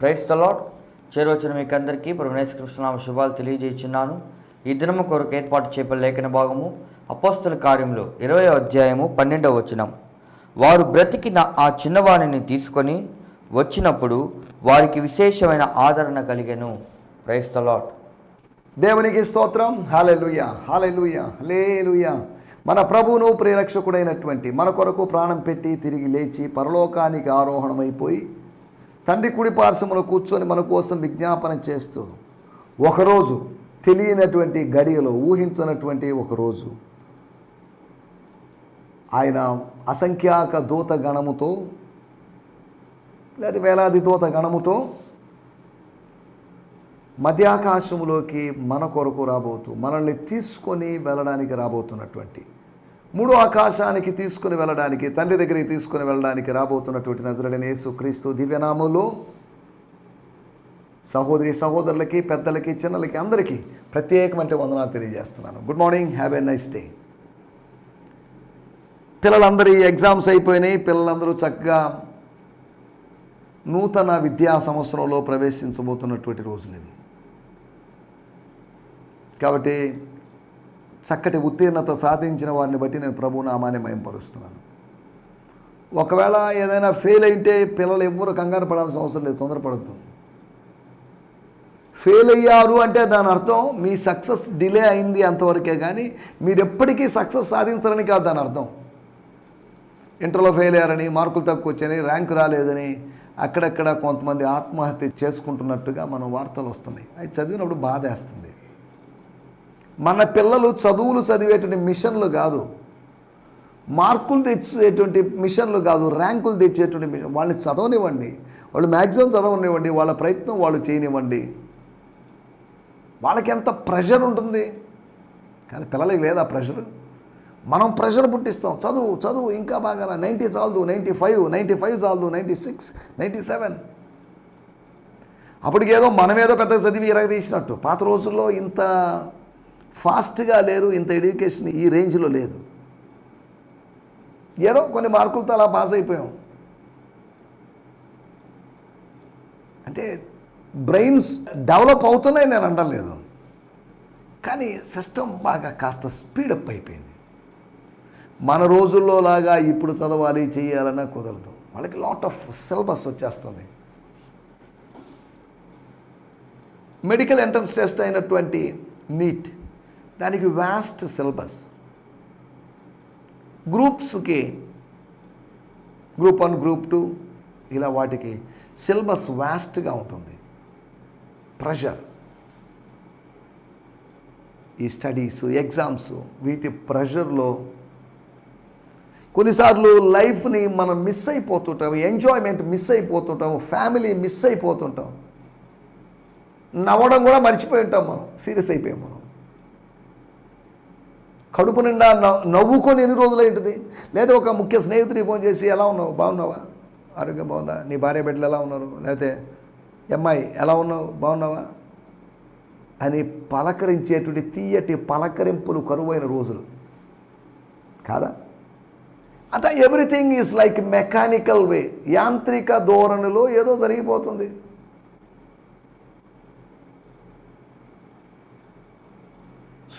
Price తలాడ్ చేరవచ్చిన మీకు అందరికీ ప్రభునేశ కృష్ణనామ శుభాలు తెలియజేస్తున్నాను ఈ దినము కొరకు ఏర్పాటు చేపల లేఖన భాగము అపోస్తుల కార్యంలో ఇరవై అధ్యాయము పన్నెండవ వచనం. వారు బ్రతికిన ఆ చిన్నవాణిని తీసుకొని వచ్చినప్పుడు వారికి విశేషమైన ఆదరణ కలిగెను. ప్రైస్ తలాడ్ దేవునికి స్తోత్రం. హాలెలుయ హాలెలుయ హలేలుయ మన ప్రభువును ప్రేరక్షకుడైనటువంటి మన కొరకు ప్రాణం పెట్టి తిరిగి లేచి పరలోకానికి ఆరోహణమైపోయి తండ్రి కుడి పార్శ్వములో కూర్చొని మన కోసం విజ్ఞాపన చేస్తూ ఒకరోజు తెలియనటువంటి గడియలో ఊహించనటువంటి ఒకరోజు ఆయన అసంఖ్యాక దూత గణముతో లేదా వేలాది దూత గణముతో మధ్యాకాశములోకి మన కొరకు రాబోతూ మనల్ని తీసుకొని వెళ్ళడానికి రాబోతున్నటువంటి మూడో ఆకాశానికి తీసుకుని వెళ్ళడానికి తండ్రి దగ్గరికి తీసుకుని వెళ్ళడానికి రాబోతున్నటువంటి నజరడని యేసుక్రీస్తు దివ్యనామంలో సహోదరి సహోదరులకి పెద్దలకి చిన్నలకి అందరికీ ప్రత్యేకమైన వందనాలు తెలియజేస్తున్నాను. Good morning have a nice day పిల్లలందరి exams అయిపోయినాయి. పిల్లలందరూ చక్కగా నూతన విద్యా సంవత్సరంలో ప్రవేశించబోతున్నటువంటి రోజులు ఇవి. కాబట్టి చక్కటి ఉత్తీర్ణత సాధించిన వారిని బట్టి నేను ప్రభు నామాన్ని మయంపరుస్తున్నాను. ఒకవేళ ఏదైనా ఫెయిల్ అయితే పిల్లలు ఎవ్వరు కంగారు పడాల్సిన అవసరం లేదు తొందరపడద్దు. ఫెయిల్ అయ్యారు అంటే దాని అర్థం మీ సక్సెస్ డిలే అయింది అంతవరకే కానీ మీరు ఎప్పటికీ సక్సెస్ సాధించరని కాదు దాని అర్థం. ఇంటర్లో ఫెయిల్ అయ్యారని మార్కులు తక్కువ వచ్చాయని ర్యాంక్ రాలేదని అక్కడక్కడ కొంతమంది ఆత్మహత్య చేసుకుంటున్నట్టుగా మనం వార్తలు వస్తున్నాయి. అవి చదివినప్పుడు బాధేస్తుంది. మన పిల్లలు చదువులు చదివేటువంటి మిషన్లు కాదు. మార్కులు తెచ్చేటువంటి మిషన్లు కాదు ర్యాంకులు తెచ్చేటువంటి మిషన్ వాళ్ళని చదవనివ్వండి. వాళ్ళు మ్యాక్సిమం చదవనివ్వండి వాళ్ళ ప్రయత్నం వాళ్ళు చేయనివ్వండి. వాళ్ళకి ఎంత ప్రెషర్ ఉంటుంది? కానీ పిల్లలకి లేదా ప్రెషర్? మనం ప్రెషర్ పుట్టిస్తాం. చదువు చదువు ఇంకా బాగా నైంటీ చాలదు నైంటీ ఫైవ్ నైంటీ ఫైవ్ చాలదు నైంటీ సిక్స్ నైంటీ సెవెన్. అప్పటికేదో మనమేదో పెద్ద చదివి ఇరగ తీసినట్టు. పాత రోజుల్లో ఇంత ఫాస్ట్గా లేరు ఇంత ఎడ్యుకేషన్ ఈ రేంజ్లో లేదు. ఏదో కొన్ని మార్కులతో అలా పాస్ అయిపోయాం. అంటే బ్రెయిన్స్ డెవలప్ అవుతున్నాయి నేను అనడం లేదు. కానీ సిస్టమ్ బాగా కాస్త స్పీడప్ అయిపోయింది. మన రోజుల్లో లాగా ఇప్పుడు చదవాలి చేయాలన్నా కుదరదు. వాళ్ళకి లాట్ ఆఫ్ సిలబస్ వచ్చేస్తుంది. మెడికల్ ఎంట్రన్స్ టెస్ట్ అయినటువంటి నీట్ దానికి వ్యాస్ట్ సిలబస్ గ్రూప్స్కి గ్రూప్ వన్ గ్రూప్ టూ ఇలా వాటికి సిలబస్ వ్యాస్ట్గా ఉంటుంది. ప్రెషర్ ఈ స్టడీస్ ఎగ్జామ్స్ వీటి ప్రెషర్లో కొన్నిసార్లు లైఫ్ని మనం మిస్ అయిపోతుంటాం ఎంజాయ్మెంట్ మిస్ అయిపోతుంటాం ఫ్యామిలీ మిస్ అయిపోతుంటాం. నవ్వడం కూడా మర్చిపోయి ఉంటాం మనం సీరియస్ అయిపోయాం మనం. కడుపు నిండా నవ్వుకొని ఎన్ని రోజులు ఏంటిది లేదా ఒక ముఖ్య స్నేహితుడికి ఫోన్ చేసి ఎలా ఉన్నావు? బాగున్నావా? ఆరోగ్యం బాగుందా? నీ భార్య బిడ్డలు ఎలా ఉన్నారు? లేకపోతే అమ్మాయి ఎలా ఉన్నావు? బాగున్నావా? అని పలకరించేటువంటి తీయటి పలకరింపులు కరువైన రోజులు. కాదా? అంత everything is like mechanical way. యాంత్రిక ధోరణిలో ఏదో జరిగిపోతుంది.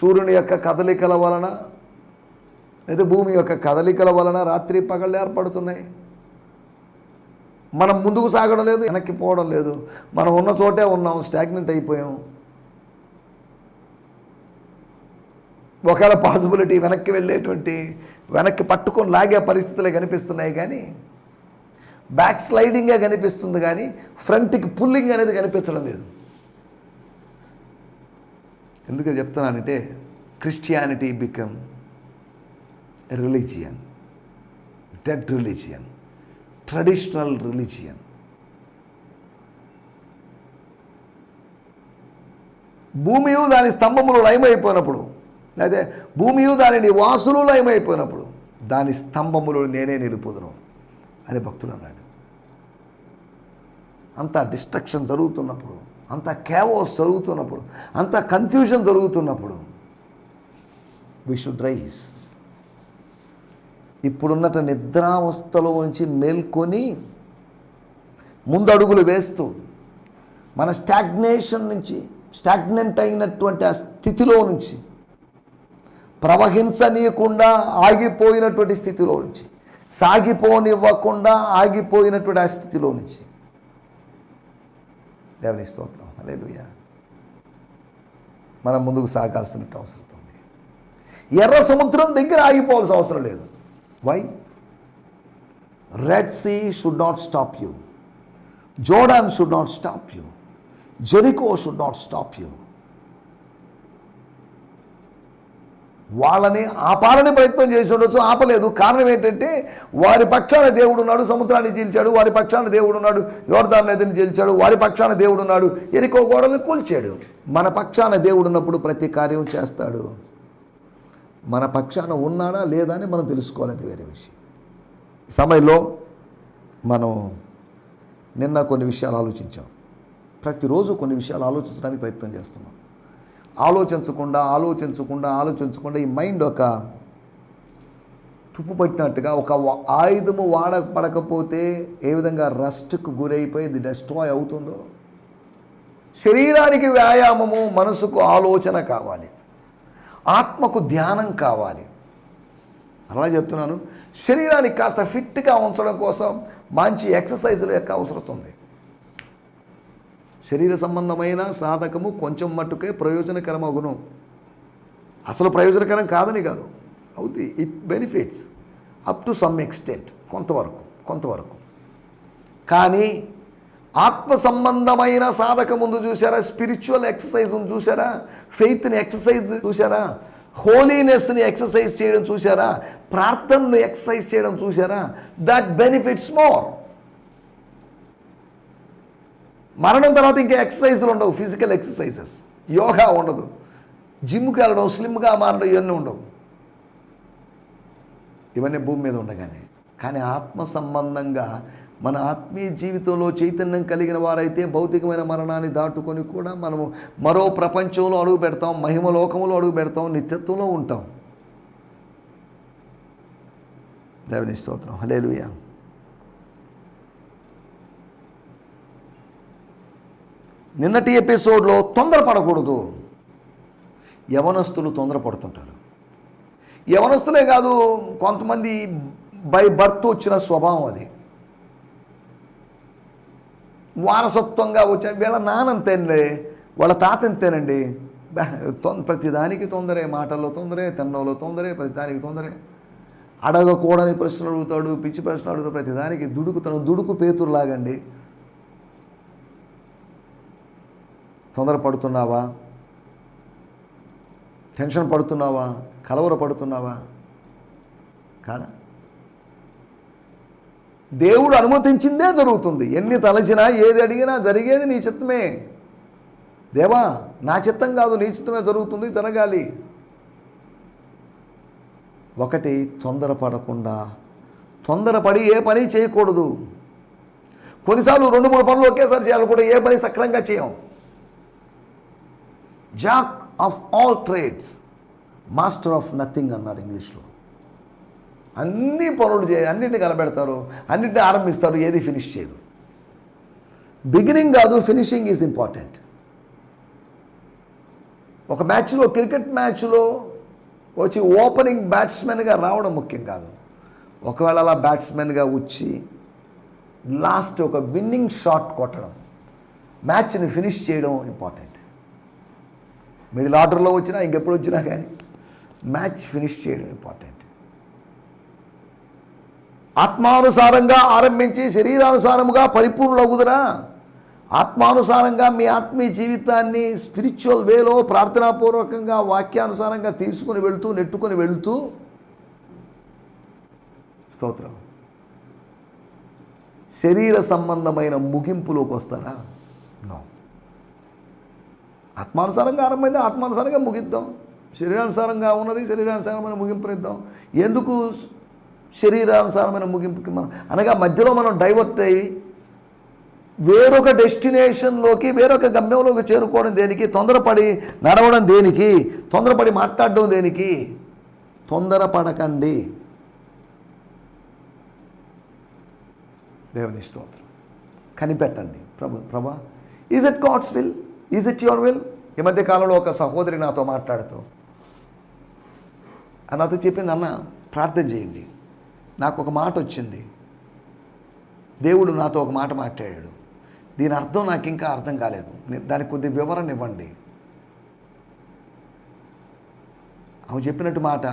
సూర్యుని యొక్క కదలికల వలన లేదా భూమి యొక్క కదలికల వలన రాత్రి పగళ్ళు ఏర్పడుతున్నాయి. మనం ముందుకు సాగడం లేదు వెనక్కి పోవడం లేదు. మనం ఉన్న చోటే ఉన్నాం స్టాగ్నెంట్ అయిపోయాం. ఒకవేళ పాసిబిలిటీ వెనక్కి వెళ్ళేటువంటి వెనక్కి పట్టుకొని లాగే పరిస్థితులే కనిపిస్తున్నాయి కానీ బ్యాక్ స్లైడింగే కనిపిస్తుంది కానీ ఫ్రంట్కి పుల్లింగ్ అనేది కనిపించడం లేదు. ఎందుకు చెప్తున్నానంటే Christianity become religion dead religion traditional religion భూమియు దాని స్తంభములు లయమైపోయినప్పుడు లేదా భూమియు దాని వాసులు లయమైపోయినప్పుడు దాని స్తంభములు నేనే నిలుపుదును అని భక్తుడు అన్నాడు. అంత డిస్ట్రక్షన్ జరుగుతున్నప్పుడు అంత కేవోస్ జరుగుతున్నప్పుడు అంత కన్ఫ్యూజన్ జరుగుతున్నప్పుడు వి షుడ్ రైస్ ఇప్పుడున్నట నిద్రావస్థలో నుంచి మేల్కొని ముందడుగులు వేస్తూ మన స్టాగ్నేషన్ నుంచి స్టాగ్నెంట్ అయినటువంటి స్థితిలో నుంచి స్టాగ్నెంట్ అయినటువంటి ఆ స్థితిలో నుంచి ప్రవహించనీయకుండా ఆగిపోయినటువంటి స్థితిలో నుంచి సాగిపోనివ్వకుండా ఆగిపోయినటువంటి ఆ స్థితిలో నుంచి దేవుని స్తోత్రం. అలేలుయ మనం ముందుకు సాగాల్సిన అవసరం ఉంది. ఎర్ర సముద్రం దగ్గర ఆగిపోవాల్సిన అవసరం లేదు. Why Red Sea should not stop you Jordan should not stop you Jericho should not stop you వాళ్ళని ఆపాలని ప్రయత్నం చేసి ఉండొచ్చు ఆపలేదు. కారణం ఏంటంటే వారి పక్షాన దేవుడు ఉన్నాడు సముద్రాన్ని చీల్చాడు వారి పక్షాన దేవుడు ఉన్నాడు యోర్దాన్ నదిని చీల్చాడు వారి పక్షాన దేవుడు ఉన్నాడు ఎరికో గోడలను కూల్చాడు. మన పక్షాన దేవుడు ఉన్నప్పుడు ప్రతి కార్యం చేస్తాడు. మన పక్షాన ఉన్నాడా లేదా అని మనం తెలుసుకోవాలి అది వేరే విషయం. సమయంలో మనం నిన్న కొన్ని విషయాలు ఆలోచించాం. ప్రతిరోజు కొన్ని విషయాలు ఆలోచించడానికి ప్రయత్నం చేస్తున్నాం. ఆలోచించకుండా ఆలోచించకుండా ఆలోచించకుండా ఈ మైండ్ ఒక తుప్పు పట్టినట్టుగా ఒక ఆయుధము వాడపడకపోతే ఏ విధంగా రస్ట్కు గురైపోయి ఇది డెస్ట్రాయ్ అవుతుందో? శరీరానికి వ్యాయామము మనసుకు ఆలోచన కావాలి. ఆత్మకు ధ్యానం కావాలి. అలా చెప్తున్నాను. శరీరానికి కాస్త ఫిట్గా ఉంచడం కోసం మంచి ఎక్సర్సైజుల యొక్క అవసరం ఉంది. శరీర సంబంధమైన సాధకము కొంచెం మట్టుకే ప్రయోజనకరమగును. అసలు ప్రయోజనకరం కాదని కాదు. అవుతుంది it benefits up to some extent కొంతవరకు కొంతవరకు. కానీ ఆత్మ సంబంధమైన సాధక ముందు చూసారా స్పిరిచువల్ ఎక్సర్సైజ్ ఉంది చూసారా ఫెయిత్ని ఎక్సర్సైజ్ చూసారా హోలీనెస్ని ఎక్సర్సైజ్ చేయడం చూసారా ప్రార్థనను ఎక్సర్సైజ్ చేయడం చూసారా దట్ బెనిఫిట్స్ మోర్ మరణం తర్వాత ఇంకా ఎక్సర్సైజులు ఉండవు ఫిజికల్ ఎక్సర్సైజెస్ యోగా ఉండదు. జిమ్కి వెళ్ళడం స్లిమ్గా మారడం ఇవన్నీ ఉండవు. ఇవన్నీ భూమి మీద ఉండగానే. కానీ ఆత్మ సంబంధంగా మన ఆత్మీయ జీవితంలో చైతన్యం కలిగిన వారైతే భౌతికమైన మరణాన్ని దాటుకొని కూడా మనము మరో ప్రపంచంలో అడుగు పెడతాం మహిమ లోకంలో అడుగు పెడతాం నిత్యత్వంలో ఉంటాం. దేవుని స్తోత్రం. హలేలుయా నిన్నటి ఎపిసోడ్లో తొందరపడకూడదు. యవనస్తులు తొందరపడుతుంటారు. యవనస్తులే కాదు కొంతమంది బై బర్త్ వచ్చిన స్వభావం అది. వారసత్వంగా వచ్చే వీళ్ళ నానంతేనండి వాళ్ళ తాత ఎంతేనండి ప్రతిదానికి తొందరే మాటల్లో తొందరే తినడంలో తొందరే ప్రతిదానికి తొందరే. అడగకూడని ప్రశ్నలు అడుగుతాడు పిచ్చి ప్రశ్నలు అడుగుతాడు ప్రతిదానికి దుడుకుతాను దుడుకు పేతురులాగండి. తొందరపడుతున్నావా? టెన్షన్ పడుతున్నావా? కలవర పడుతున్నావా కాదా? దేవుడు అనుమతించిందే జరుగుతుంది. ఎన్ని తలచినా ఏది అడిగినా జరిగేది నీ చిత్తమే. దేవా నా చిత్తం కాదు నీ చిత్తమే జరుగుతుంది జరగాలి. ఒకటి తొందరపడకుండా. తొందరపడి ఏ పని చేయకూడదు. కొన్నిసార్లు రెండు మూడు పనులు ఒకేసారి చేయాలి కూడా ఏ పని సక్రంగా చేయం. Jack of all trades master of nothing అన్నారు ఇంగ్లీష్లో. అన్నీ పనులు చే అన్నింటిని కలబెడతారు అన్నింటిని ఆరంభిస్తారు ఏది ఫినిష్ చేయరు. బిగినింగ్ కాదు ఫినిషింగ్ ఈజ్ ఇంపార్టెంట్ ఒక మ్యాచ్లో క్రికెట్ మ్యాచ్లో వచ్చి ఓపెనింగ్ బ్యాట్స్మెన్గా రావడం ముఖ్యం కాదు. ఒకవేళ అలా బ్యాట్స్మెన్గా వచ్చి లాస్ట్ ఒక విన్నింగ్ షాట్ కొట్టడం మ్యాచ్ని ఫినిష్ చేయడం ఇంపార్టెంట్ మిడిల్ ఆర్డర్లో వచ్చినా ఇంకెప్పుడు వచ్చినా కానీ మ్యాచ్ ఫినిష్ చేయడం ఇంపార్టెంట్. ఆత్మానుసారంగా ఆరంభించి శరీరానుసారముగా పరిపూర్ణులవుదురా ఆత్మానుసారంగా మీ ఆత్మీయ జీవితాన్ని స్పిరిచువల్ వేలో ప్రార్థనాపూర్వకంగా వాక్యానుసారంగా తీసుకుని వెళ్తూ నెట్టుకొని వెళ్తూ స్తోత్రం. శరీర సంబంధమైన ముగింపులోకి వస్తారా ఆత్మానుసారంగా ఆరంభమైంది ఆత్మానుసారంగా ముగిద్దాం. శరీరానుసారంగా ఉన్నది శరీరానుసారమైన ముగింపునిద్దాం ఎందుకు శరీరానుసారమైన ముగింపుకి మనం? అనగా మధ్యలో మనం డైవర్ట్ అయ్యి వేరొక డెస్టినేషన్లోకి వేరొక గమ్యంలోకి చేరుకోవడం దేనికి? తొందరపడి నడవడం దేనికి? తొందరపడి మాట్లాడడం దేనికి? తొందరపడకండి. దేవుని స్తోత్రం. కనిపెట్టండి ప్రభు ప్రభా. Is it God's will is it your will ఈ మధ్య కాలంలో ఒక సహోదరి నాతో మాట్లాడుతూ నాతో చెప్పింది అన్న ప్రార్థన చేయండి. నాకు ఒక మాట వచ్చింది. దేవుడు నాతో ఒక మాట మాట్లాడాడు. దీని అర్థం నాకు ఇంకా అర్థం కాలేదు. దానికి కొద్ది వివరణ ఇవ్వండి. ఆమె చెప్పినట్టు మాట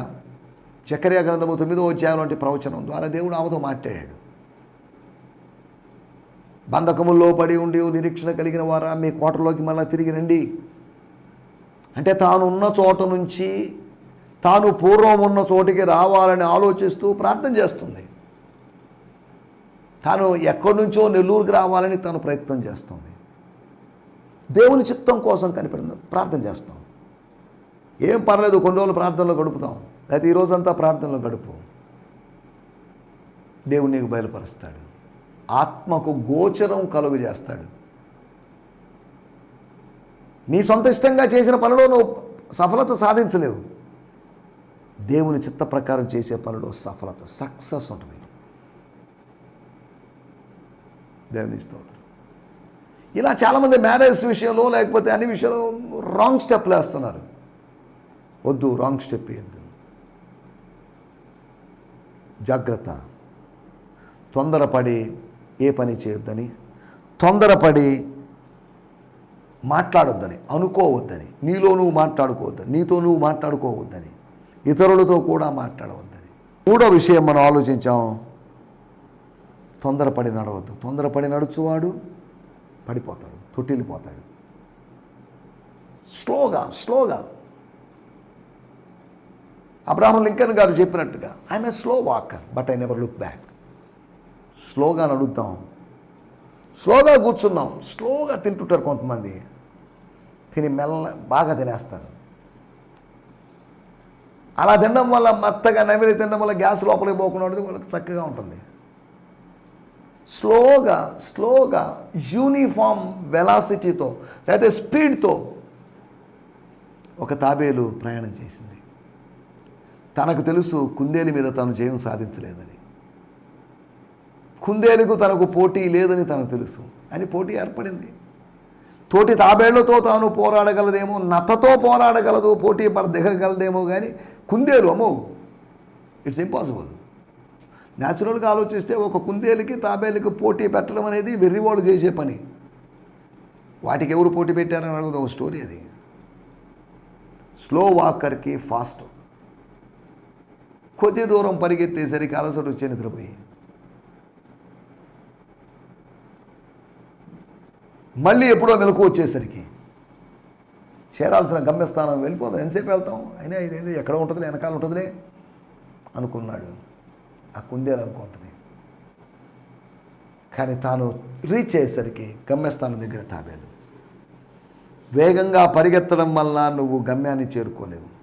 చక్కెర గ్రంథము తొమ్మిదో అధ్యాయం ప్రవచనం ద్వారా దేవుడు ఆమెతో మాట్లాడాడు. బంధకముల్లో పడి ఉండి నిరీక్షణ కలిగిన వారా మీ కోటలోకి మళ్ళీ తిరిగి రండి. అంటే తాను ఉన్న చోట నుంచి తాను పూర్వం ఉన్న చోటికి రావాలని ఆలోచిస్తూ ప్రార్థన చేస్తుంది. తాను ఎక్కడి నుంచో నెల్లూరుకి రావాలని తాను ప్రయత్నం చేస్తుంది. దేవుని చిత్తం కోసం కనిపెడుతుంది ప్రార్థన చేస్తాం. ఏం పర్లేదు కొన్ని రోజులు ప్రార్థనలో గడుపుతాం. లేకపోతే ఈరోజంతా ప్రార్థనలో గడుపు. దేవుడు నీకు బయలుపరుస్తాడు. ఆత్మకు గోచరం కలుగు చేస్తాడు నీ సొంత ఇష్టంగా చేసిన పనిలో నువ్వు సఫలత సాధించలేవు. దేవుని చిత్త ప్రకారం చేసే పనిలో సఫలత సక్సెస్ ఉంటుంది. దేవుని స్తోత్రం. ఇలా చాలామంది మ్యారేజ్ విషయంలో లేకపోతే అన్ని విషయంలో రాంగ్ స్టెప్లు వేస్తున్నారు వద్దు రాంగ్ స్టెప్ వేయద్దు. జాగ్రత్త. తొందరపడి ఏ పని చేయొద్దని తొందరపడి మాట్లాడొద్దని అనుకోవద్దని నీలో నువ్వు మాట్లాడుకోవద్దని నీతో నువ్వు మాట్లాడుకోవద్దని ఇతరులతో కూడా మాట్లాడవద్దని. మూడో విషయం మనం ఆలోచించాం. తొందరపడి నడవద్దు. తొందరపడి నడుచువాడు పడిపోతాడు తొట్టిల్లిపోతాడు. స్లోగా స్లోగా. అబ్రాహం లింకన్ గారు చెప్పినట్టుగా I'm a slow walker but I never look back. స్లోగా నడుద్దాం. స్లోగా కూర్చున్నాం స్లోగా తింటుంటారు కొంతమంది. తిని మెల్ల బాగా తినేస్తారు. అలా తినడం వల్ల మెత్తగా నమిలి తినడం వల్ల గ్యాస్ లోపలికి పోకుండా ఉంటుంది వాళ్ళకి చక్కగా ఉంటుంది. స్లోగా స్లోగా యూనిఫామ్ వెలాసిటీతో లేదా స్పీడ్తో ఒక తాబేలు ప్రయాణం చేసింది. తనకు తెలుసు కుందేలు మీద తను జయం సాధించలేదని. కుందేలుకు తనకు పోటీ లేదని తనకు తెలుసు. అని పోటీ ఏర్పడింది. తోటి తాబేళ్ళతో తాను పోరాడగలదేమో నతతో పోరాడగలదు పోటీ పడ దిగగలదేమో కానీ కుందేలు అమ్మో ఇట్స్ ఇంపాసిబుల్ న్యాచురల్గా ఆలోచిస్తే ఒక కుందేలుకి తాబేలుకి పోటీ పెట్టడం అనేది వెర్రివాళ్ళు చేసే పని. వాటికి ఎవరు పోటీ పెట్టారని అడుగుతుంది ఒక స్టోరీ అది. స్లో వాకర్కి ఫాస్ట్ కొద్ది దూరం పరిగెత్తేసరికి అలసట వచ్చి నిద్రపోయి. మళ్ళీ ఎప్పుడో మెలకు వచ్చేసరికి చేరాల్సిన గమ్యస్థానం వెళ్ళిపోదాం. ఎంతసేపు వెళ్తాం? అయినా ఇదేదో ఎక్కడ ఉంటుందిలే? వెనకాల ఉంటుందిలే? అనుకున్నాడు. ఆ కుందేలు అనుకుంటుంది. కానీ తాను రీచ్ అయ్యేసరికి గమ్యస్థానం దగ్గర తాబేలు. వేగంగా పరిగెత్తడం వల్ల నువ్వు గమ్యాన్ని చేరుకోలేవు.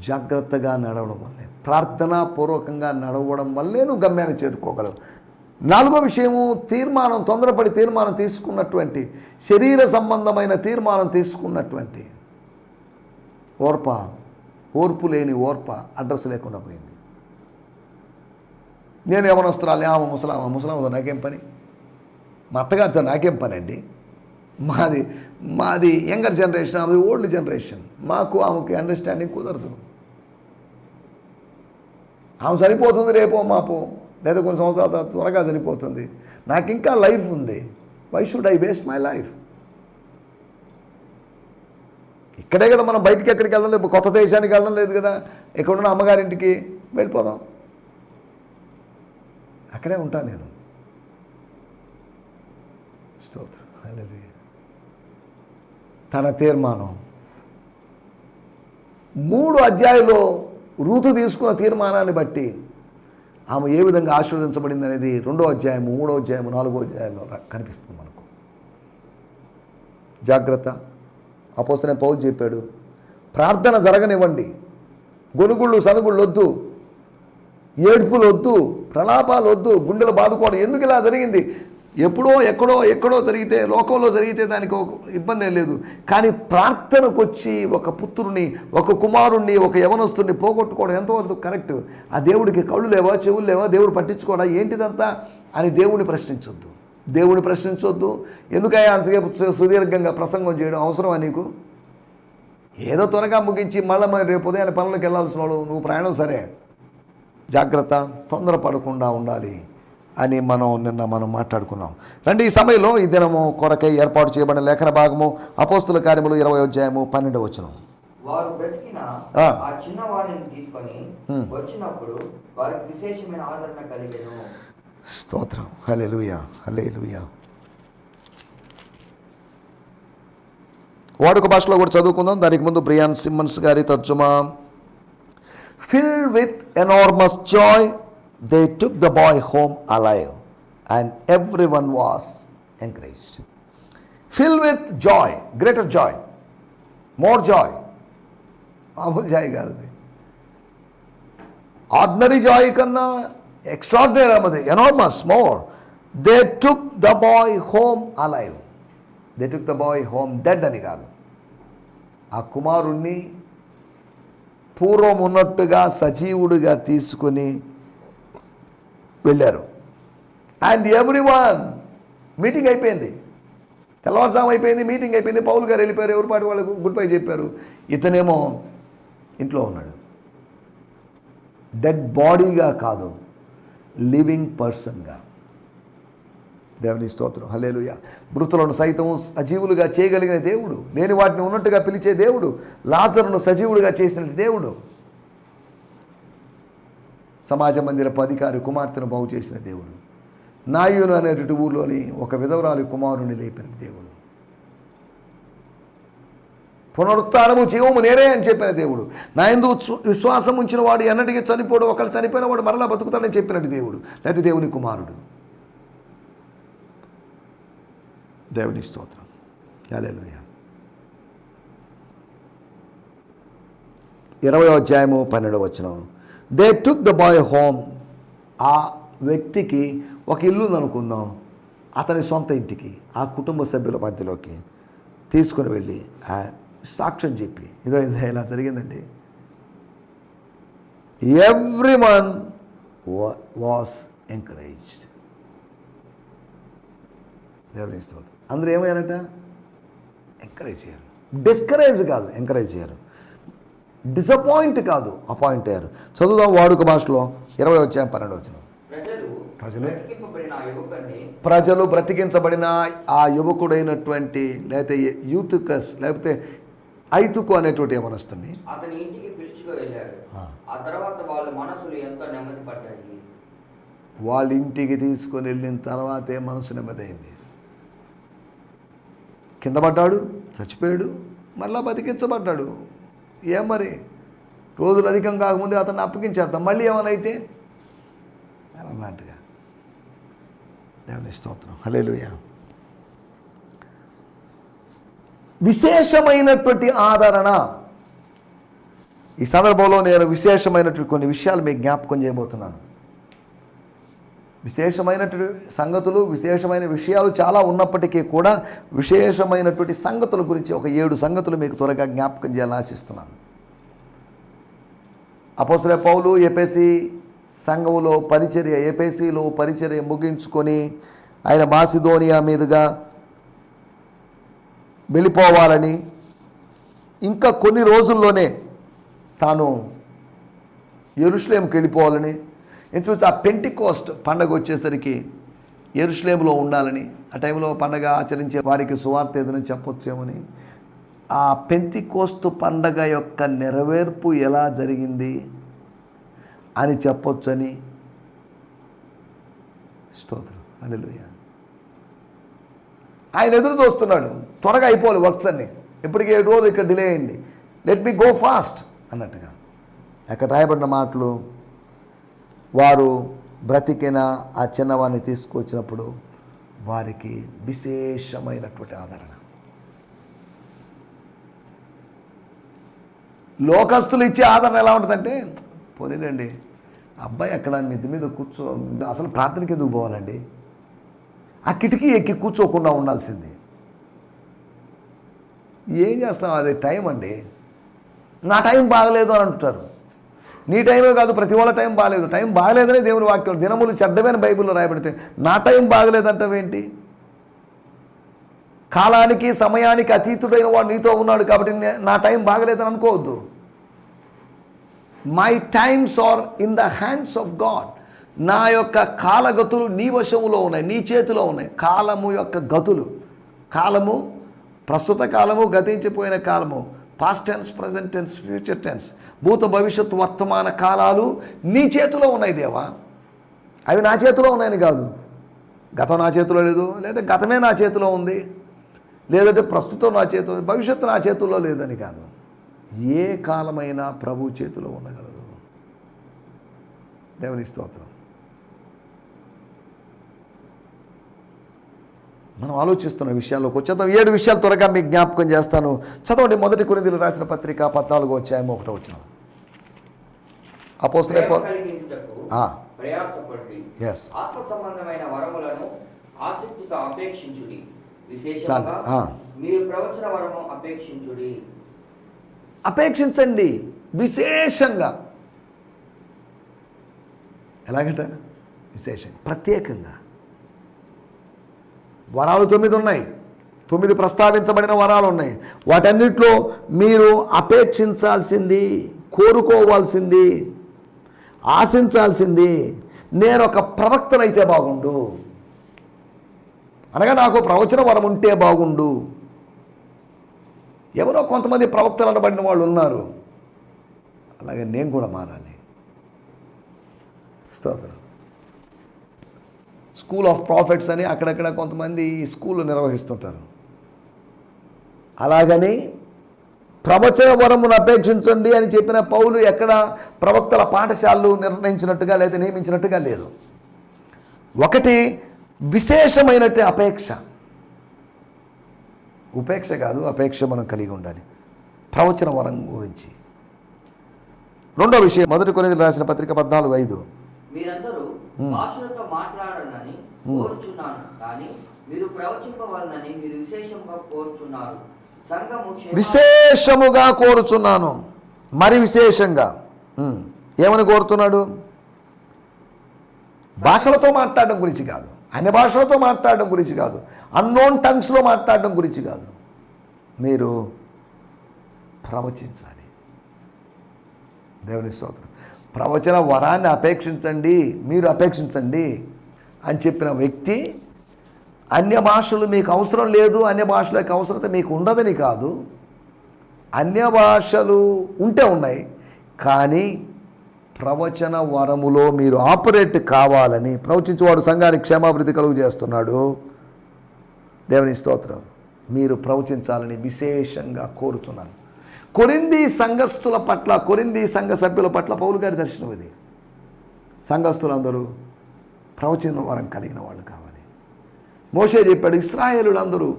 జాగ్రత్తగా నడవడం వల్లే ప్రార్థనాపూర్వకంగా నడవడం వల్లే నువ్వు గమ్యాన్ని చేరుకోగలవు. నాలుగో విషయము తీర్మానం తొందరపడి తీర్మానం తీసుకున్నటువంటి శరీర సంబంధమైన తీర్మానం తీసుకున్నటువంటి ఓర్ప ఓర్పు లేని ఓర్ప అడ్రస్ లేకుండా పోయింది. నేను యవనస్తురాలు ఆమె ముసలామ ముసలామతో నాకేం పని? మా అత్తగారితో నాకేం పని అండి మాది మాది యంగర్ జనరేషన్ ఆమెది ఓల్డ్ జనరేషన్. మాకు ఆమెకి అండర్స్టాండింగ్ కుదరదు. ఆమె సరిపోతుంది రేపో మాపో. లేదా కొన్ని సంవత్సరాల తర్వాత త్వరగా చనిపోతుంది. నాకు ఇంకా లైఫ్ ఉంది. Why should I waste my life ఇక్కడే కదా మనం బయటికి ఎక్కడికి వెళ్ళడం లేదు. కొత్త దేశానికి వెళ్ళడం లేదు కదా. ఎక్కడున్న అమ్మగారింటికి వెళ్ళిపోదాం. అక్కడే ఉంటాను నేను. స్తోత్రం. తన తీర్మానం. మూడు అధ్యాయులో రూతు తీసుకున్న తీర్మానాన్ని బట్టి ఆమె ఏ విధంగా ఆశీర్వదించబడింది అనేది రెండో అధ్యాయము మూడో అధ్యాయము నాలుగో అధ్యాయంలో కనిపిస్తుంది మనకు. జాగ్రత్త. అపోసనే పౌలు చెప్పాడు ప్రార్థన జరగనివ్వండి. గొనుగుళ్ళు సనుగుళ్ళు వద్దు ఏడుపులు వద్దు ప్రలాపాలు వద్దు గుండెలు బాదుకోవడం. ఎందుకు ఇలా జరిగింది? ఎప్పుడో ఎక్కడో ఎక్కడో జరిగితే లోకంలో జరిగితే దానికి ఒక ఇబ్బంది ఏం లేదు. కానీ ప్రార్థనకు వచ్చి ఒక పుత్రుని ఒక కుమారుణ్ణి ఒక యవనస్తుని పోగొట్టుకోవడం ఎంతవరకు కరెక్ట్? ఆ దేవుడికి కళ్ళు లేవా చెవులు లేవా? దేవుడు పట్టించుకోవడా ఏంటిదంతా? అని దేవుడిని ప్రశ్నించొద్దు. దేవుడిని ప్రశ్నించొద్దు. ఎందుకయ్యా అంతసేపు సుదీర్ఘంగా ప్రసంగం చేయడం అవసరమా నీకు? ఏదో త్వరగా ముగించి మళ్ళీ మరి రేపు ఉదయాన్నే పనులకు వెళ్ళాల్సిన వాళ్ళు నువ్వు ప్రయాణం సరే. జాగ్రత్త తొందరపడకుండా ఉండాలి. అని మనం నిన్న మనం మాట్లాడుకున్నాం. రండి ఈ సమయంలో ఈ దినము కొరకై ఏర్పాటు చేయబడిన లేఖన భాగము అపోస్తుల కార్యములు ఇరవై అధ్యాయము పన్నెండు వచనం. వారు బ్రతికిన ఆ. ఆ చిన్నవారిని తీసుకొని హ్మ్. వచ్చినప్పుడు వారికి విశేషమైన ఆదరణ కలిగెను. స్తోత్రం. హలే లుయా హలే లుయా వాడుక భాషలో కూడా చదువుకుందాం. దానికి ముందు బ్రియాన్ సిమ్మన్స్ గారి తర్జుమా. Fill with enormous joy they took the boy home alive and every one was encouraged fill with joy greater joy more joy మామూలు జాయ్ కాదు అది. ఆర్డినరీ జాయ్ కన్నా ఎక్స్ట్రాడినరీ అన్నది enormous more they took the boy home alive they took the boy home dead అని కాదు. ఆ కుమారుణ్ణి పూర్వం ఉన్నట్టుగా సజీవుడిగా తీసుకుని వెళ్ళారు. అండ్ ఎవ్రీ వన్ మీటింగ్ అయిపోయింది. తెల్లవారుజాము అయిపోయింది మీటింగ్ అయిపోయింది. పౌలు గారు వెళ్ళిపోయారు ఎవరి పాటి వాళ్ళకు గుడ్ బై చెప్పారు. ఇతనేమో ఇంట్లో ఉన్నాడు. డెడ్ బాడీగా కాదు లివింగ్ పర్సన్గా దేవుని స్తోత్రం. హలేలుయ మృతులను సైతం సజీవులుగా చేయగలిగిన దేవుడు. లేని వాటిని ఉన్నట్టుగా పిలిచే దేవుడు. లాజరును సజీవుడిగా చేసిన దేవుడు. సమాజ మందిరపు అధికారి కుమార్తెను బాగు చేసిన దేవుడు. నాయుడు అనేటువంటి ఊర్లోని ఒక విధవరాలి కుమారుని లేపిన దేవుడు. పునరుత్నము జీవము నేనే అని చెప్పిన దేవుడు. నా ఎందు విశ్వాసం ఉంచిన వాడు ఎన్నటికీ చనిపోడు ఒకరు చనిపోయిన వాడు మరలా బతుకుతాడని చెప్పినట్టు దేవుడు. లేదా దేవుని కుమారుడు. దేవుని స్తోత్రం. హల్లెలూయా. ఇరవై అధ్యాయము పన్నెండు వచనం. They took the boy home ఆ వ్యక్తికి ఒక ఇల్లు అనుకుందాం. అతని సొంత ఇంటికి ఆ కుటుంబ సభ్యుల మధ్యలోకి తీసుకుని వెళ్ళి ఆ సాక్ష్యం చెప్పి. ఇదో ఇదో ఇలా జరిగిందండి. ఎవ్రీ వన్ వాస్ ఎంకరేజ్డ్ దేవుని స్తోత్రం. అందరూ ఏమయ్యారట? ఎంకరేజ్ చేయరు డిస్కరేజ్ కాదు ఎంకరేజ్ చేయరు డిసప్పాయింట్ కాదు అపాయింట్ అయ్యారు. చదువుదాం వాడుక భాషలో ఇరవై వచ్చాం పన్నెండు వచ్చిన. ప్రజలు ప్రజలు? బ్రతికించబడిన ఆ యువకుడైనటువంటి లేకపోతే యూతుకస్ లేకపోతే ఐతుకు అనేటువంటి ఏమనొస్తుంది అతని ఇంటికి పిలుచుకు వెళ్ళారు. ఆ. ఆ తర్వాత వాళ్ళ మనసులు ఎంతో నెమ్మది పడ్డాయి. వాళ్ళ ఇంటికి తీసుకొని వెళ్ళిన తర్వాతే మనసు నెమ్మదైంది. కింద పడ్డాడు చచ్చిపోయాడు మళ్ళా బతికించబడ్డాడు. ఏం మరి? రోజులు అధికం కాకముందే అతన్ని అప్పగించేద్దాం. మళ్ళీ ఏమైనా అన్నట్టుగా. దేవుని స్తోత్రం. హలేలుయ విశేషమైనటువంటి ఆదరణ. ఈ సందర్భంలో నేను విశేషమైనటువంటి కొన్ని విషయాలు మీకు జ్ఞాపకం చేయబోతున్నాను. విశేషమైనటువంటి సంగతులు విశేషమైన విషయాలు చాలా ఉన్నప్పటికీ కూడా విశేషమైనటువంటి సంగతుల గురించి ఒక ఏడు సంగతులు మీకు త్వరగా జ్ఞాపకం చేయాలని ఆశిస్తున్నాను. అపోసరే పౌలు ఏపీసీ సంఘములో పరిచర్య ఏపీసీలో పరిచర్య ముగించుకొని ఆయన మాసిధోనియా మీదుగా వెళ్ళిపోవాలని ఇంకా కొన్ని రోజుల్లోనే తాను ఎరుషులేంకి వెళ్ళిపోవాలని ఇంచుమించు ఆ పెంటికోస్ట్ పండగ వచ్చేసరికి ఎరుషులేంలో ఉండాలని ఆ టైంలో పండగ ఆచరించే వారికి సువార్త ఏదైనా చెప్పొచ్చేమని. ఆ పెంతికోస్తు పండగ యొక్క నెరవేర్పు ఎలా జరిగింది అని చెప్పొచ్చని స్తోత్రం. హల్లెలూయా. ఆయన ఎదురు చూస్తున్నాడు. త్వరగా అయిపోవాలి వర్క్స్ అన్ని. ఇప్పటికే ఏడు రోజులు ఇక్కడ డిలే అయింది. లెట్ మీ గో ఫాస్ట్ అన్నట్టుగా. అక్కడ రాయబడిన మాటలు వారు బ్రతికిన ఆ చిన్నవాడిని తీసుకొచ్చినప్పుడు వారికి విశేషమైనటువంటి ఆదరణ. లోకస్తులు ఇచ్చే ఆదరణ ఎలా ఉంటుందంటే పోనీనండి అబ్బాయి అక్కడ మిద్ది మీద కూర్చో అసలు ప్రార్థనకి ఎందుకు పోవాలండి? ఆ కిటికీ ఎక్కి కూర్చోకుండా ఉండాల్సింది. ఏం చేస్తాం? అది టైం అండి. నా టైం బాగలేదు అని అంటారు. నీ టైమే కాదు ప్రతి వాళ్ళ టైం బాగాలేదు టైం బాగలేదనే దేవుని వాక్యం. దినములు చెడ్డమైన బైబిల్లో రాయబడితే నా టైం బాగలేదంటావేంటి కాలానికి సమయానికి అతీతుడైన వాడు నీతో ఉన్నాడు కాబట్టి నా టైం బాగలేదని అనుకోవద్దు. My times are in the hands of God నా యొక్క కాలగతులు నీ వశములో ఉన్నాయి నీ చేతిలో ఉన్నాయి. కాలము యొక్క గతులు. కాలము ప్రస్తుత కాలము గతించిపోయిన కాలము. Past tense present tense future tense భూత భవిష్యత్తు వర్తమాన కాలాలు నీ చేతిలో ఉన్నాయి దేవా. అవి నా చేతిలో ఉన్నాయని కాదు. గతం నా చేతిలో లేదు లేదా గతమే నా చేతిలో ఉంది లేదంటే ప్రస్తుతం నా చేతిలో ఉంది, భవిష్యత్తు నా చేతుల్లో లేదని కాదు. ఏ కాలమైనా ప్రభు చేతిలో ఉండగలదు. దేవుని స్తోత్రం. మనం ఆలోచిస్తున్న విషయాల్లోకి వచ్చేద్దాం. ఏడు విషయాలు త్వరగా మీకు జ్ఞాపకం చేస్తాను. చదవండి. మొదటి కొరిందీలు రాసిన పత్రిక పద్నాలుగో వచ్చాయి ఒకటో వచ్చిన. ప్రయాసపడి ఎస్ అపేక్షించండి. విశేషంగా. ఎలాగట? విశేషంగా ప్రత్యేకంగా. వరాలు తొమ్మిది ఉన్నాయి. తొమ్మిది ప్రస్తావించబడిన వరాలు ఉన్నాయి. వాటన్నిటిలో మీరు అపేక్షించాల్సింది కోరుకోవాల్సింది ఆశించాల్సింది నేను ఒక ప్రవక్తనైతే బాగుండు. అనగా నాకు ప్రవచన వరం ఉంటే బాగుండు. ఎవరో కొంతమంది ప్రవక్తలు అనబడిన వాళ్ళు ఉన్నారు. అలాగే నేను కూడా మారాలి. స్తోత్రం. స్కూల్ ఆఫ్ ప్రాఫిట్స్ అని అక్కడక్కడ కొంతమంది ఈ స్కూళ్ళు నిర్వహిస్తుంటారు. అలాగని ప్రవచన వరమును అపేక్షించండి అని చెప్పిన పౌలు ఎక్కడ ప్రవక్తల పాఠశాలలు నిర్ణయించినట్టుగా లేదా నియమించినట్టుగా లేదు. ఒకటి విశేషమైనట్టు అపేక్ష. ఉపేక్ష కాదు అపేక్ష మనం కలిగి ఉండాలి. ప్రవచన వరం గురించి. రెండో విషయం మొదటి కొనేది రాసిన పత్రిక పద్నాలుగు ఐదు. మీరందరూ భాషలతో మాట్లాడాలని కోరుచున్నాను. కానీ మీరు ప్రవచింపవలనని మీరు విశేషంగా కోరుచున్నారు. విశేషముగా కోరుచున్నాను. మరి విశేషంగా. ఉమ్, ఏమని కోరుతున్నాడు? భాషలతో మాట్లాడడం గురించి కాదు. అన్ని భాషలతో మాట్లాడడం గురించి కాదు. అన్నోన్ టంగ్స్లో మాట్లాడడం గురించి కాదు. మీరు ప్రవచించాలి. దేవుని స్తోత్రం. ప్రవచన వరాన్ని అపేక్షించండి మీరు అపేక్షించండి అని చెప్పిన వ్యక్తి అన్య భాషలు మీకు అవసరం లేదు అన్య భాషల యొక్క అవసరత మీకు ఉండదని కాదు. అన్య భాషలు ఉంటే ఉన్నాయి కానీ ప్రవచన వరములో మీరు ఆపరేట్ కావాలని ప్రవచించేవాడు సంఘానికి క్షేమాభివృద్ధి కలుగు చేస్తున్నాడు. దేవుని స్తోత్రం మీరు ప్రవచించాలని విశేషంగా కోరుతున్నాను. కొరింది సంఘస్థుల పట్ల కొరింది సంఘ సభ్యుల పట్ల పౌలు గారి దర్శనం ఇది. సంఘస్థులందరూ ప్రవచన వరం కలిగిన వాళ్ళు కావాలి. మోషే చెప్పాడు ఇస్రాయేలులందరూ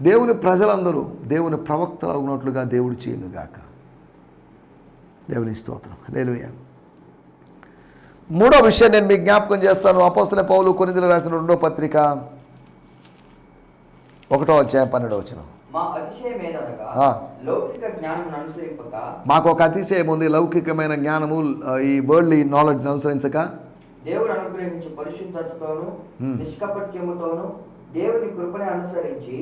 దేవుని ప్రజలందరూ దేవుని ప్రవక్తలు ఉన్నట్లుగా దేవుడు చేయనుగాక దేవుని స్తోత్రం. లేలుయ మూడో విషయం నేను మీకు జ్ఞాపకం చేస్తాను. అపోస్తల పౌలు కొనిదిలో రాసిన రెండో పత్రిక ఒకటో అధ్యాయం పన్నెండో వచ్చినాం మాకు ఒక అతిశయం ఉంది లౌకికమైన జ్ఞానము ఈ వరల్డ్లీ నాలెడ్జ్ అనుసరించక? దేవుడు అనుగ్రహించు పరిశుద్ధతతోను. నిష్కపట్యముతోను దేవుని కృపని అనుసరించి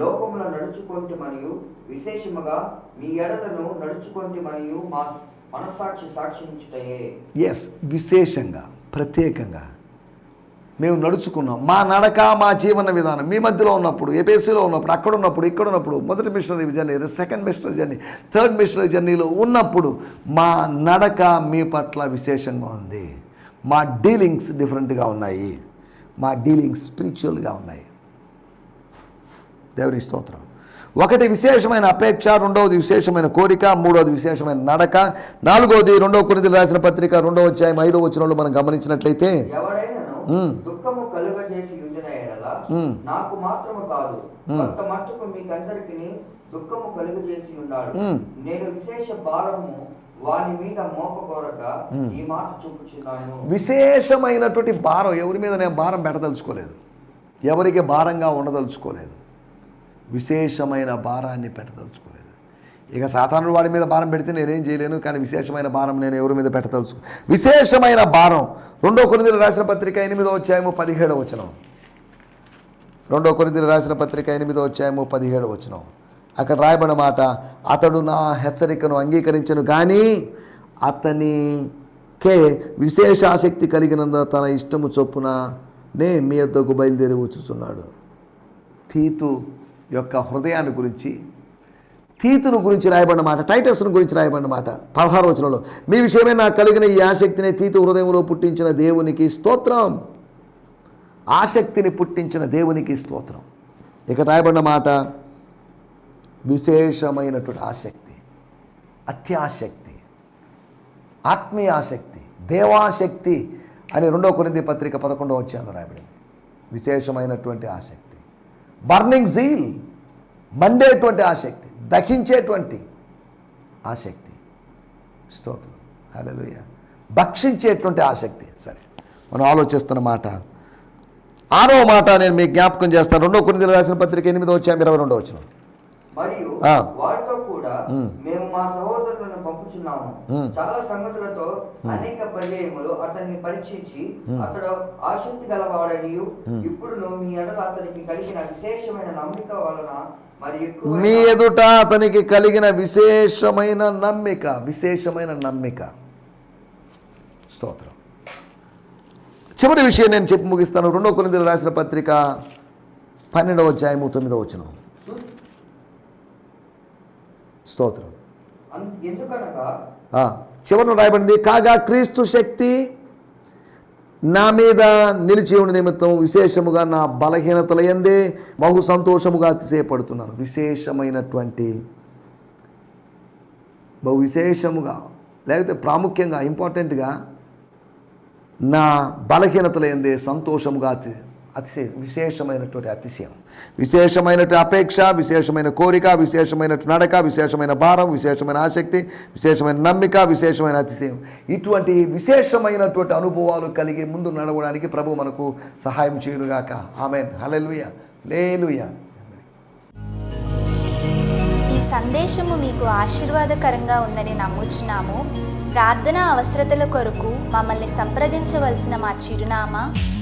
లోకములో నడుచుకొంటి మరియు విశేషముగా మీ ఎడలను నడుచుకొంటి మరియు మా మనస్సాక్షి సాక్షించుటయే ఎస్ విశేషంగా ప్రత్యేకంగా. మేము నడుచుకున్నాం. మా నడక మా జీవన విధానం మీ మధ్యలో ఉన్నప్పుడు ఏపీసీలో ఉన్నప్పుడు అక్కడ ఉన్నప్పుడు ఇక్కడ ఉన్నప్పుడు మొదటి missionary journey second missionary journey third missionary జర్నీలో ఉన్నప్పుడు మా నడక మీ పట్ల విశేషంగా ఉంది. మా డీలింగ్స్ డిఫరెంట్గా ఉన్నాయి. మా డీలింగ్స్ స్పిరిచువల్గా ఉన్నాయి. దేవుని స్తోత్రం. ఒకటి విశేషమైన అపేక్ష రెండవది విశేషమైన కోరిక మూడవది విశేషమైన నడక నాలుగవది రెండవ కొనిది రాసిన పత్రిక రెండవ అధ్యాయం ఐదవ వచనంలో మనం గమనించినట్లయితే దుఃఖము కలుగజేసి ఎడల. నాకు మాత్రము కాదు. కొంత మట్టుకు మీకందరికి దుఃఖము కలుగజేసి ఉన్నాడు. నేను విశేష భారము వాని మీద మోపకోరక. ఈ మాట చూపుచున్నాను విశేషమైనటువంటి భారం ఎవరి మీద నేను భారం పెట్టదలుచుకోలేదు ఎవరికి భారంగా ఉండదలుచుకోలేదు విశేషమైన భారాన్ని పెట్టదలుచుకోలేదు ఇక సాధారణ వాడి మీద భారం పెడితే నేనేం చేయలేను కానీ విశేషమైన భారం నేను ఎవరి మీద పెట్టదలుచు? విశేషమైన భారం. రెండో కొరింథీయులు రాసిన పత్రిక ఎనిమిదో అధ్యాయము పదిహేడవ వచనం. రెండో కొరింథీయులు రాసిన పత్రిక ఎనిమిదో అధ్యాయము పదిహేడవ వచనం. అక్కడ రాయబడిన మాట అతడు నా హెచ్చరికను అంగీకరించను కానీ అతనికే విశేష ఆసక్తి కలిగినందు తన ఇష్టము చొప్పున నే మీ యొద్దకు బయలుదేరి వచ్చుచున్నాడు. తీతు యొక్క హృదయాన్ని గురించి తీతును గురించి రాయబడిన మాట టైటస్ను గురించి రాయబడిన మాట. పదహారు వచనంలో మీ విషయమే నాకు కలిగిన ఈ ఆసక్తిని తీతు హృదయంలో పుట్టించిన దేవునికి స్తోత్రం. ఆసక్తిని పుట్టించిన దేవునికి స్తోత్రం. ఇక రాయబడిన మాట విశేషమైనటువంటి ఆసక్తి అత్యాసక్తి ఆత్మీయ ఆసక్తి దేవాసక్తి అని రెండో కొరింది పత్రిక పదకొండవ వచ్చాను రాయబడింది. విశేషమైనటువంటి ఆసక్తి. బర్నింగ్ జీల్ మండేటువంటి ఆసక్తి దహించేటువంటి ఆసక్తి స్తోత్రం. హల్లెలూయ. భక్షించేటువంటి ఆసక్తి సరే మనం ఆలోచిస్తున్న మాట. ఆరో మాట నేను మీకు జ్ఞాపకం చేస్తాను. రెండో కొరింథీయులకు రాసిన పత్రిక ఎనిమిదో వచ్చాము ఇరవై రెండో వచ్చిన మరియు ఆ. వారితో కూడా ఉమ్. మేము మా సహోదరులను పంపుచున్నాము ఉమ్. చాలా సంగతులతో అనేక పర్యాయములు అతన్ని పరీక్షించి. అతడు ఆసక్తి గలవాడని. ఇప్పుడు మీ ఎడల అతనికి కలిగిన విశేషమైన నమ్మిక వలన మీ ఎదుట అతనికి కలిగిన విశేషమైన నమ్మిక విశేషమైన నమ్మిక స్తోత్రం చివరి విషయం నేను చెప్పి ముగిస్తాను రెండో కొరింథీయులకు రాసిన పత్రిక పన్నెండవ అధ్యాయము తొమ్మిదవ వచనం స్తోత్రం చివరన రాయబడింది కాగా క్రీస్తు శక్తి నా మీద నిలిచి ఉండి నిమిత్తం విశేషముగా నా బలహీనతల ఎందే బహు సంతోషముగా అతిశయపడుతున్నాను. విశేషమైనటువంటి బహు విశేషముగా లేకపోతే ప్రాముఖ్యంగా ఇంపార్టెంట్గా నా బలహీనతల ఎందే సంతోషముగా అతిశయం విశేషమైనటువంటి అతిశయం. విశేషమైనటువంటి అపేక్ష విశేషమైన కోరిక విశేషమైన నడక విశేషమైన భారం విశేషమైన ఆసక్తి విశేషమైన నమ్మిక విశేషమైన అతిశయం. ఇటువంటి విశేషమైనటువంటి అనుభవాలు కలిగి ముందు నడవడానికి ప్రభు మనకు సహాయం చేయునుగాక. ఆమెన్. హలెలుయ లేలుయ. ఈ సందేశము మీకు ఆశీర్వాదకరంగా ఉందని నమ్ముచున్నాము. ప్రార్థన అవసరతల కొరకు మమ్మల్ని సంప్రదించవలసిన మా చిరునామా